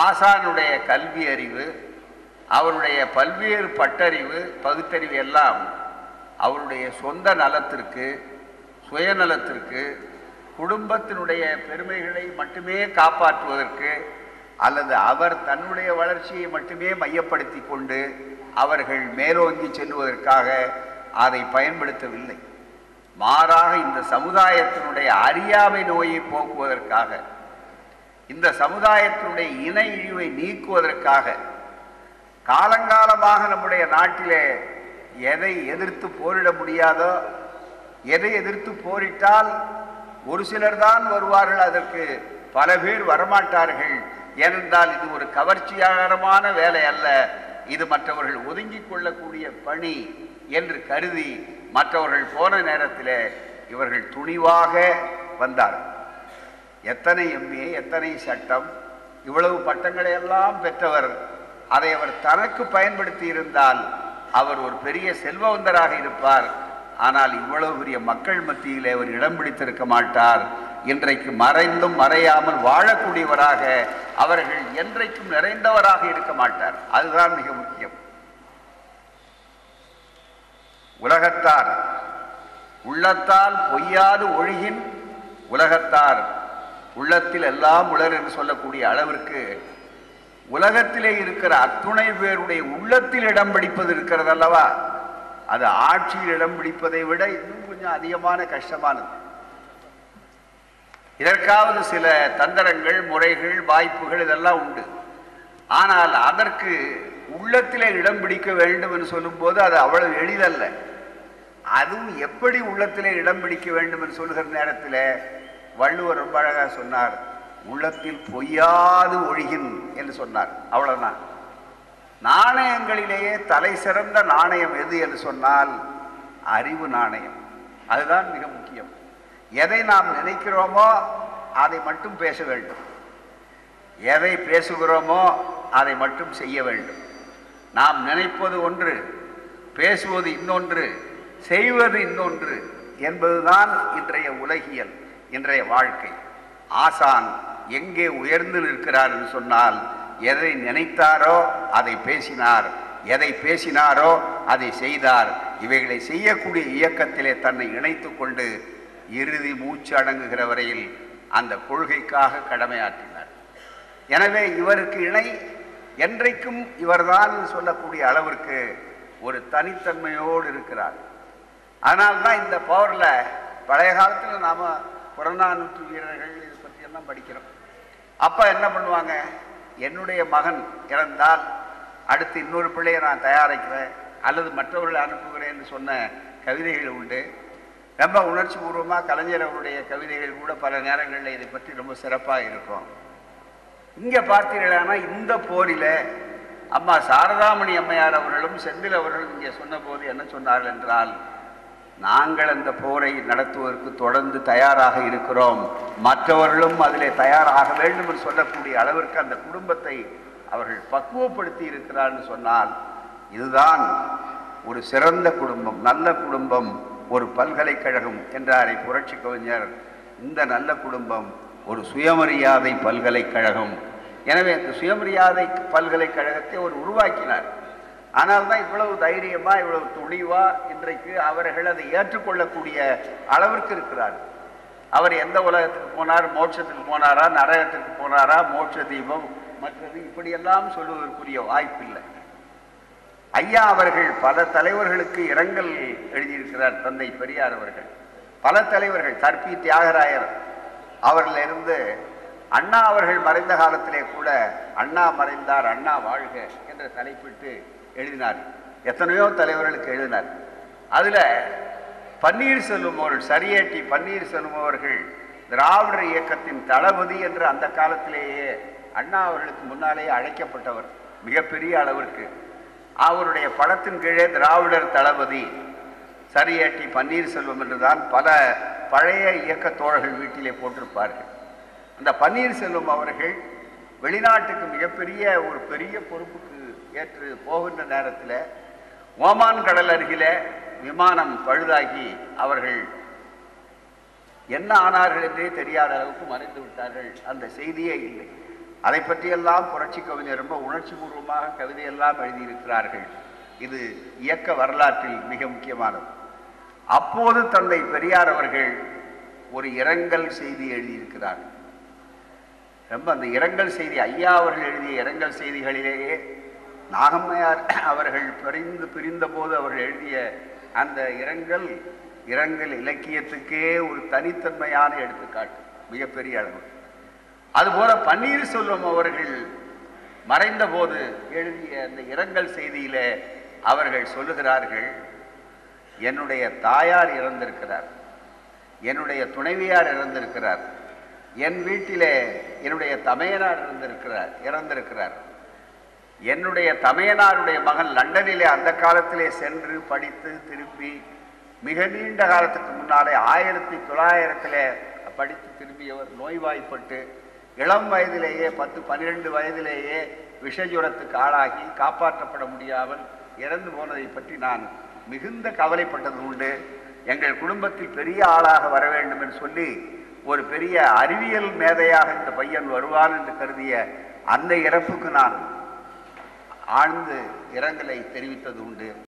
ஆசானுடைய கல்வி அறிவு அவருடைய பல்வேறு பட்டறிவு பகுத்தறிவு எல்லாம் அவருடைய சொந்த நலத்திற்கு சுயநலத்திற்கு குடும்பத்தினுடைய பெருமைகளை மட்டுமே காப்பாற்றுவதற்கு அல்லது அவர் தன்னுடைய வளர்ச்சியை மட்டுமே மையப்படுத்தி கொண்டு அவர்கள் மேலோங்கி செல்வதற்காக அதை பயன்படுத்தவில்லை. மாறாக இந்த சமுதாயத்தினுடைய அறியாமை நோயை போக்குவதற்காக இந்த சமுதாயத்தினுடைய இணை இழிவை நீக்குவதற்காக காலங்காலமாக நம்முடைய நாட்டிலே எதை எதிர்த்து போரிட முடியாதோ எதை எதிர்த்து போரிட்டால் ஒரு சிலர் தான் வருவார்கள் அதற்கு பல பேர் வரமாட்டார்கள். ஏனென்றால் இது ஒரு கவர்ச்சியாகரமான வேலை அல்ல. இது மற்றவர்கள் ஒதுங்கி கொள்ளக்கூடிய பணி என்று கருதி மற்றவர்கள் போன நேரத்தில் இவர்கள் துணிவாக வந்தார்கள். எத்தனை எம்ஏ எத்தனை சட்டம் இவ்வளவு பட்டங்களை எல்லாம் பெற்றவர் அதை அவர் தனக்கு பயன்படுத்தி இருந்தால் அவர் ஒரு பெரிய செல்வந்தராக இருப்பார். ஆனால் இவ்வளவு பெரிய மக்கள் மத்தியிலே அவர் இடம் பிடித்திருக்க மாட்டார். இன்றைக்கு மறைந்தும் மறையாமல் வாழக்கூடியவராக அவர்கள் என்றைக்கும் நிறைந்தவராக இருக்க மாட்டார். அதுதான் மிக முக்கியம். உலகத்தார் உள்ளத்தால் பொய்யாது ஒழுகின் உலகத்தார் உள்ளத்தில் எல்லாம் உலர் என்று சொல்லக்கூடிய அளவிற்கு உலகத்திலே இருக்கிற அத்துணை பேருடைய உள்ளத்தில் இடம் பிடிப்பது இருக்கிறது அல்லவா அது ஆட்சியில் இடம் பிடிப்பதை விட இன்னும் கொஞ்சம் அதிகமான கஷ்டமானது. இதற்காவது சில தந்திரங்கள் முறைகள் வாய்ப்புகள் இதெல்லாம் உண்டு. ஆனால் அதற்கு உள்ளத்திலே இடம் பிடிக்க வேண்டும் என்று சொல்லும்போது அது அவ்வளவு எளிதல்ல. அதுவும் எப்படி உள்ளத்திலே இடம் பிடிக்க வேண்டும் என்று சொல்லுகிற நேரத்தில் வள்ளுவர் ரொம்ப அழகாக சொன்னார் உள்ளத்தில் பொய்யாது ஒழிகின் என்று சொன்னார். அவ்வளவுதான். நாணயங்களிலேயே தலை சிறந்த நாணயம் எது என்று சொன்னால் அறிவு நாணயம். அதுதான் மிக முக்கியம். எதை நாம் நினைக்கிறோமோ அதை மட்டும் பேச வேண்டும். எதை பேசுகிறோமோ அதை மட்டும் செய்ய வேண்டும். நாம் நினைப்பது ஒன்று பேசுவது இன்னொன்று செய்வது இன்னொன்று என்பதுதான் இன்றைய உலகியல். இன்றைய வாழ்க்கை. ஆசான் எங்கே உயர்ந்து நிற்கிறார் என்று சொன்னால் எதை நினைத்தாரோ அதை பேசினார். எதை பேசினாரோ அதை செய்தார். இவைகளை செய்யக்கூடிய இயக்கத்திலே தன்னை இணைத்து கொண்டு இறுதி மூச்சு அடங்குகிற வரையில் அந்த கொள்கைக்காக கடமையாற்றினார். எனவே இவருக்கு இணை என்றைக்கும் இவர்தான் சொல்லக்கூடிய அளவிற்கு ஒரு தனித்தன்மையோடு இருக்கிறார். அதனால்தான் இந்த பவரில் பழைய காலத்தில் நாம் புறநானூற்று வீரர்கள் இது பற்றியெல்லாம் படிக்கிறோம். அப்போ என்ன பண்ணுவாங்க? என்னுடைய மகன் இறந்தால் அடுத்து இன்னொரு பிள்ளையை நான் தயாரிக்கிறேன் அல்லது மற்றவர்களை அனுப்புகிறேன்னு சொன்ன கவிதைகள் உண்டு. ரொம்ப உணர்ச்சி பூர்வமாக கலைஞர் அவருடைய கவிதைகள் கூட பல நேரங்களில் இதை பற்றி ரொம்ப சிறப்பாக இருக்கும். இங்கே பார்த்தீர்களானா இந்த போரில் அம்மா சாரதாமணி அம்மையார் அவர்களும் செந்தில் அவர்களும் இங்கே சொன்னபோது என்ன சொன்னார்கள் என்றால் நாங்கள் அந்த போரை நடத்துவதற்கு தொடர்ந்து தயாராக இருக்கிறோம். மற்றவர்களும் அதிலே தயாராக வேண்டும் என்று சொல்லக்கூடிய அளவிற்கு அந்த குடும்பத்தை அவர்கள் பக்குவப்படுத்தி இருக்கிறார்னு சொன்னால் இதுதான் ஒரு சிறந்த குடும்பம் நல்ல குடும்பம் ஒரு பல்கலைக்கழகம் என்றாரை புரட்சி கவிஞர். இந்த நல்ல குடும்பம் ஒரு சுயமரியாதை பல்கலைக்கழகம். எனவே அந்த சுயமரியாதை பல்கலைக்கழகத்தை அவர் உருவாக்கினார். ஆனால் தான் இவ்வளவு தைரியமா இவ்வளவு துணிவா இன்றைக்கு அவர்கள் அதை ஏற்றுக்கொள்ளக்கூடிய அளவிற்கு இருக்கிறார் அவர் எந்த உலகத்துக்கு போனார் மோட்சத்துக்கு போனாரா நரகத்துக்கு போனாரா மோட்ச தீபம் மற்றது இப்படியெல்லாம் சொல்வதற்குரிய வாய்ப்பில்லை. ஐயா அவர்கள் பல தலைவர்களுக்கு இரங்கல் எழுதியிருக்கிறார் தந்தை பெரியார் அவர்கள். பல தலைவர்கள் தற்பி தியாகராயர் அவரிலிருந்து அண்ணா அவர்கள் மறைந்த காலத்திலே கூட அண்ணா மறைந்தார் அண்ணா வாழ்க என்ற தலைப்பிட்டு எழுதினார். எத்தனையோ தலைவர்களுக்கு எழுதினார். அதில் பன்னீர்செல்வம் அவர்கள் சரியேட்டி பன்னீர்செல்வம் அவர்கள் திராவிடர் இயக்கத்தின் தளபதி என்று அந்த காலத்திலேயே அண்ணா அவர்களுக்கு முன்னாலேயே அழைக்கப்பட்டவர் மிகப்பெரிய அளவிற்கு. அவருடைய படத்தின் கீழே திராவிடர் தளபதி சரியேட்டி பன்னீர்செல்வம் என்றுதான் பல பழைய இயக்க தோழர்கள் வீட்டிலே போட்டிருப்பார்கள். அந்த பன்னீர்செல்வம் அவர்கள் வெளிநாட்டுக்கு மிகப்பெரிய ஒரு பெரிய பொறுப்புக்கு ஏற்று போகின்ற நேரத்தில் ஓமான் கடல் அருகில விமானம் பழுதாகி அவர்கள் என்ன ஆனார்கள் என்றே தெரியாத அளவுக்கு மறைந்து விட்டார்கள். அந்த செய்தியே இல்லை. அதை பற்றியெல்லாம் புரட்சி கவிஞர் ரொம்ப உணர்ச்சி பூர்வமாக கவிதையெல்லாம் எழுதியிருக்கிறார்கள். இது இயக்க வரலாற்றில் மிக முக்கியமானது. அப்போது தந்தை பெரியார் அவர்கள் ஒரு இரங்கல் செய்தி எழுதியிருக்கிறார். ரொம்ப அந்த இரங்கல் செய்தி ஐயா அவர்கள் எழுதிய இரங்கல் செய்திகளிலேயே நாகம்மையார் அவர்கள் பிரிந்து பிரிந்த போது அவர்கள் எழுதிய அந்த இரங்கல் இரங்கல் இலக்கியத்துக்கே ஒரு தனித்தன்மையான எடுத்துக்காட்டு மிகப்பெரிய அளவு. அதுபோல பன்னீர்செல்வம் அவர்கள் மறைந்த போது எழுதிய அந்த இரங்கல் செய்தியில அவர்கள் சொல்லுகிறார்கள் என்னுடைய தாயார் இறந்திருக்கிறார் என்னுடைய துணைவியார் இறந்திருக்கிறார் என் வீட்டிலே என்னுடைய தமையனார் இறந்திருக்கிறார் இறந்திருக்கிறார். என்னுடைய தமையனாருடைய மகன் லண்டனிலே அந்த காலத்திலே சென்று படித்து திருப்பி மிக நீண்ட காலத்துக்கு முன்னாலே ஆயிரத்தி தொள்ளாயிரத்திலே படித்து திரும்பியவர் நோய்வாய்ப்பட்டு இளம் வயதிலேயே பத்து பன்னிரெண்டு வயதிலேயே விஷஜுரத்துக்கு ஆளாகி காப்பாற்றப்பட முடியாமல் இறந்து போனதை பற்றி நான் மிகுந்த கவலைப்பட்டது உண்டு. எங்கள் குடும்பத்தில் பெரிய ஆளாக வர வேண்டும் என்று சொல்லி ஒரு பெரிய அறிவியல் மேதையாக இந்த பையன் வருவான் என்று கருதிய அந்த இறப்புக்கு நான் ஆழ்ந்து இரங்கலை தெரிவித்தது உண்டு